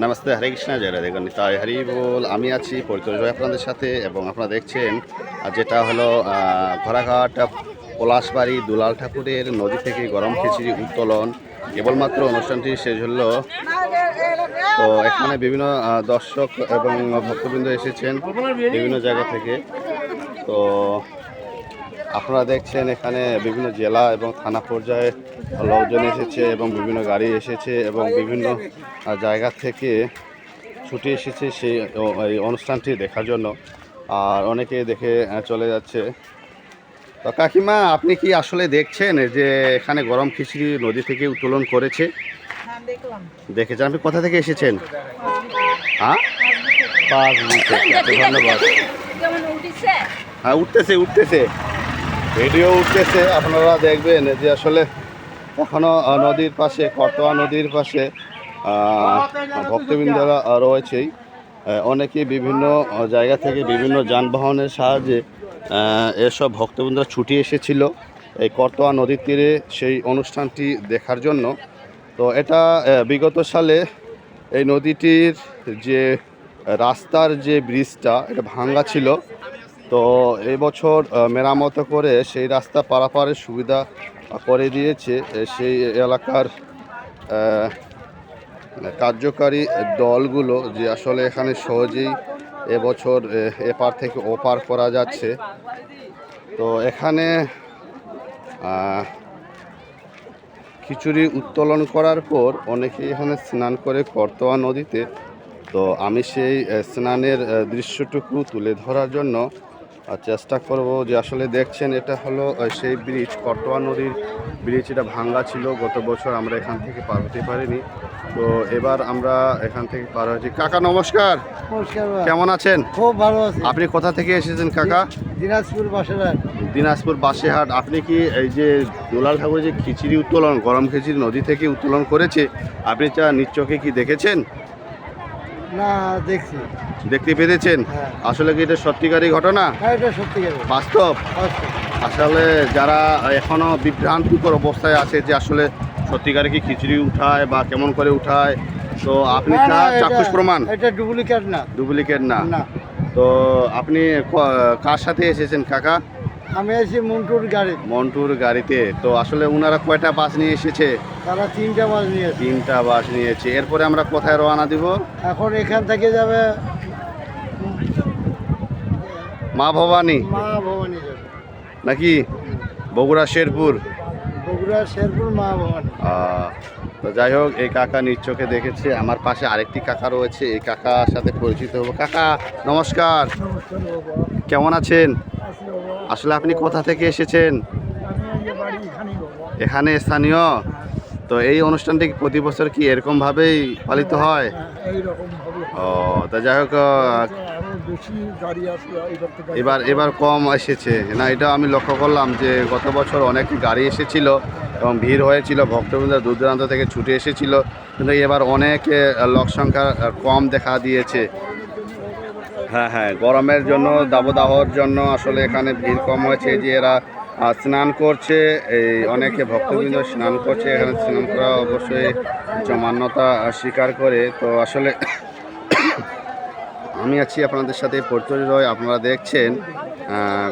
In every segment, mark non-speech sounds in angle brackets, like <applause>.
নমস্তে, হরে কৃষ্ণ, জয় রাধে গণিতায়, হরি বল। আমি আছি পরিচয় আপনাদের সাথে এবং আপনারা দেখছেন যেটা হলো ঘোড়াঘাট, পলাশবাড়ি, দুলাল ঠাকুরের নদী থেকে গরম খিচুড়ি উত্তোলন। কেবলমাত্র অনুষ্ঠানটি শেষ হলো। তো এখানে বিভিন্ন দর্শক এবং ভক্তবৃন্দ এসেছেন বিভিন্ন জায়গা থেকে। তো আপনারা দেখছেন এখানে বিভিন্ন জেলা এবং থানা পর্যায়ে লোকজন এসেছে এবং বিভিন্ন গাড়ি এসেছে এবং বিভিন্ন জায়গা থেকে ছুটি এসেছে সেই এই অনুষ্ঠানটি দেখার জন্য। আর অনেকে দেখে চলে যাচ্ছে। তো কাকিমা আপনি কি আসলে দেখছেন যে এখানে গরম খিচুড়ি নদী থেকে উত্তোলন করেছে? হ্যাঁ দেখেছেন? আপনি কোথা থেকে এসেছেন? হ্যাঁ? পাঁচ মিনিট। ধন্যবাদ। হ্যাঁ উঠতেছে উঠতেছে। ভিডিও উঠতেছে, আপনারা দেখবেন যে আসলে এখনও নদীর পাশে কটোয়া নদীর পাশে ভক্তবৃন্দরা রয়েছেই। অনেকে বিভিন্ন জায়গা থেকে বিভিন্ন যানবাহনের সাহায্যে এসব ভক্তবৃন্দরা ছুটি এসেছিল এই কটোয়া নদীর তীরে সেই অনুষ্ঠানটি দেখার জন্য। তো এটা বিগত সালে এই নদীটির যে, রাস্তার যে ব্রিজটা, এটা ভাঙ্গা ছিল। তো এই বছর মেরামত করে সেই রাস্তা পারাপারের সুবিধা করে দিয়েছে সেই এলাকার কার্যকারী দলগুলো যে আসলে এখানে সহজেই এবছর এপার থেকে ওপার করা যাচ্ছে। তো এখানে খিচুড়ি উত্তোলন করার পর অনেকে এখানে স্নান করে করতোয়া নদীতে। তো আমি সেই স্নানের দৃশ্যটুকু তুলে ধরার জন্য আহ, চেষ্টা করব যে আসলে দেখছেন এটা হলো সেই ব্রিজ করতোয়া নদীর ব্রিজ এটা ভাঙ্গা ছিল গত বছর আমরা এখান থেকে পার হতে পারিনি। তো এবার আমরা এখান থেকে পার হয়েছি। কাকা নমস্কার। কেমন আছেন? খুব ভালো আছি। আপনি কোথা থেকে এসেছেন কাকা? দিনাজপুর বাসের দিনাজপুর বাসেহাট আপনি কি এই যে দুলাল ঠাকুর যে খিচুড়ি উত্তোলন গরম খিচুড়ি নদী থেকে উত্তোলন করেছে আপনি তা নিশ্চকে কি দেখেছেন? না দেখছি। দেখতে পেরেছেন? হ্যাঁ। আসলে কি এটা সত্যিকারই ঘটনা? হ্যাঁ এটা বাস্তব? আসলে যারা এখনও বিভ্রান্তিকর অবস্থায় আছে যে আসলে সত্যিকারে কি খিচুড়ি উঠায় বা কেমন করে উঠায় তো আপনি চাক্ষুষ প্রমাণ? এটা ডুপ্লিকেট না। ডুপ্লিকেট না। তো আপনি কার সাথে এসেছেন কাকা? আমি আছি মন্টুর গাড়ি মন্টুর গাড়িতে। তো আসলে ওনারা কয়টা বাস নিয়ে এসেছে? তারা তিনটা মাছ নিয়েছে তিনটা বাস নিয়েছে এরপরে আমরা কোথায় রওনা দিব? এখন এখান থেকে যাবে মা ভবানী। মা ভবানী যাবে। নাকি? বগুড়া শেরপুর? বগুড়া শেরপুর মা ভবানী। তো যাই হোক এই কাকা নিজ চোখে দেখেছে। আমার পাশে আরেকটি কাকা রয়েছে। এই কাকার সাথে পরিচিত হব। কাকা নমস্কার। কেমন আছেন? আসলে আপনি কোথা থেকে এসেছেন? এখানে স্থানীয়? তো এই অনুষ্ঠানটি প্রতি বছর কি এরকমভাবেই পালিত হয় ও তা যাই হোক এবার এবার কম এসেছে। না এটা আমি লক্ষ্য করলাম যে গত বছর অনেক গাড়ি এসেছিল এবং ভিড় হয়েছিল ভক্তবৃন্দ দূর দূরান্ত থেকে ছুটে এসেছিল কিন্তু এবার অনেক লোক সংখ্যা কম দেখা দিয়েছে। হ্যাঁ হ্যাঁ গরমের জন্য, দাবদাহর জন্য আসলে এখানে ভিড় কম হয়েছে। যে এরা স্নান করছে, এই অনেকে ভক্তবৃন্দ স্নান করছে, এখানে স্নান করা অবশ্যই জমান্যতা স্বীকার করে। তো আসলে <coughs> আমি আছি আপনাদের সাথে পরিচয় রয় আপনারা দেখছেন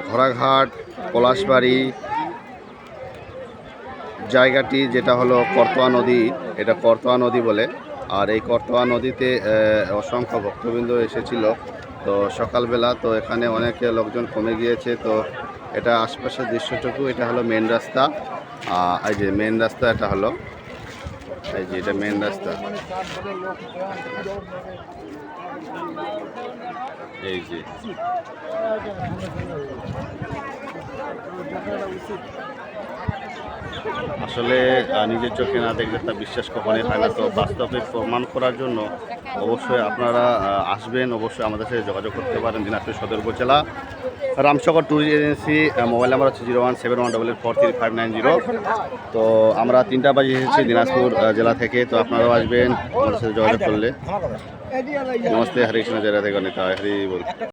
ঘোড়াঘাট, পলাশবাড়ি, জায়গাটি যেটা হলো করতোয়া নদী, এটা করতোয়া নদী বলে। আর এই করতোয়া নদীতে অসংখ্য ভক্তবৃন্দ এসেছিল। তো সকালবেলা তো এখানে অনেক লোকজন কমে গিয়েছে, তো এটা আশপাশের দৃশ্যটুকু, এটা হলো মেন রাস্তা। এই যে মেন রাস্তা, এটা হলো, এই যে এটা মেন রাস্তা। এই যে। আসলে নিজের চোখে না দেখলে তা বিশ্বাস কখনোই হয় না। তো বাস্তবে প্রমাণ করার জন্য অবশ্যই আপনারা আসবেন অবশ্যই আমাদের সাথে যোগাযোগ করতে পারেন। Dinajpur Sadar upazila Ramsagar tourist agency mobile number হচ্ছে zero one seven one double eight four three five nine zero. তো আমরা তিনটা বাজে এসেছি দিনাজপুর জেলা থেকে। তো আপনারাও আসবেন আমাদের সাথে যোগাযোগ করলে। নমস্তে হরে কৃষ্ণ জয় রাধে গণিতা হরি বল।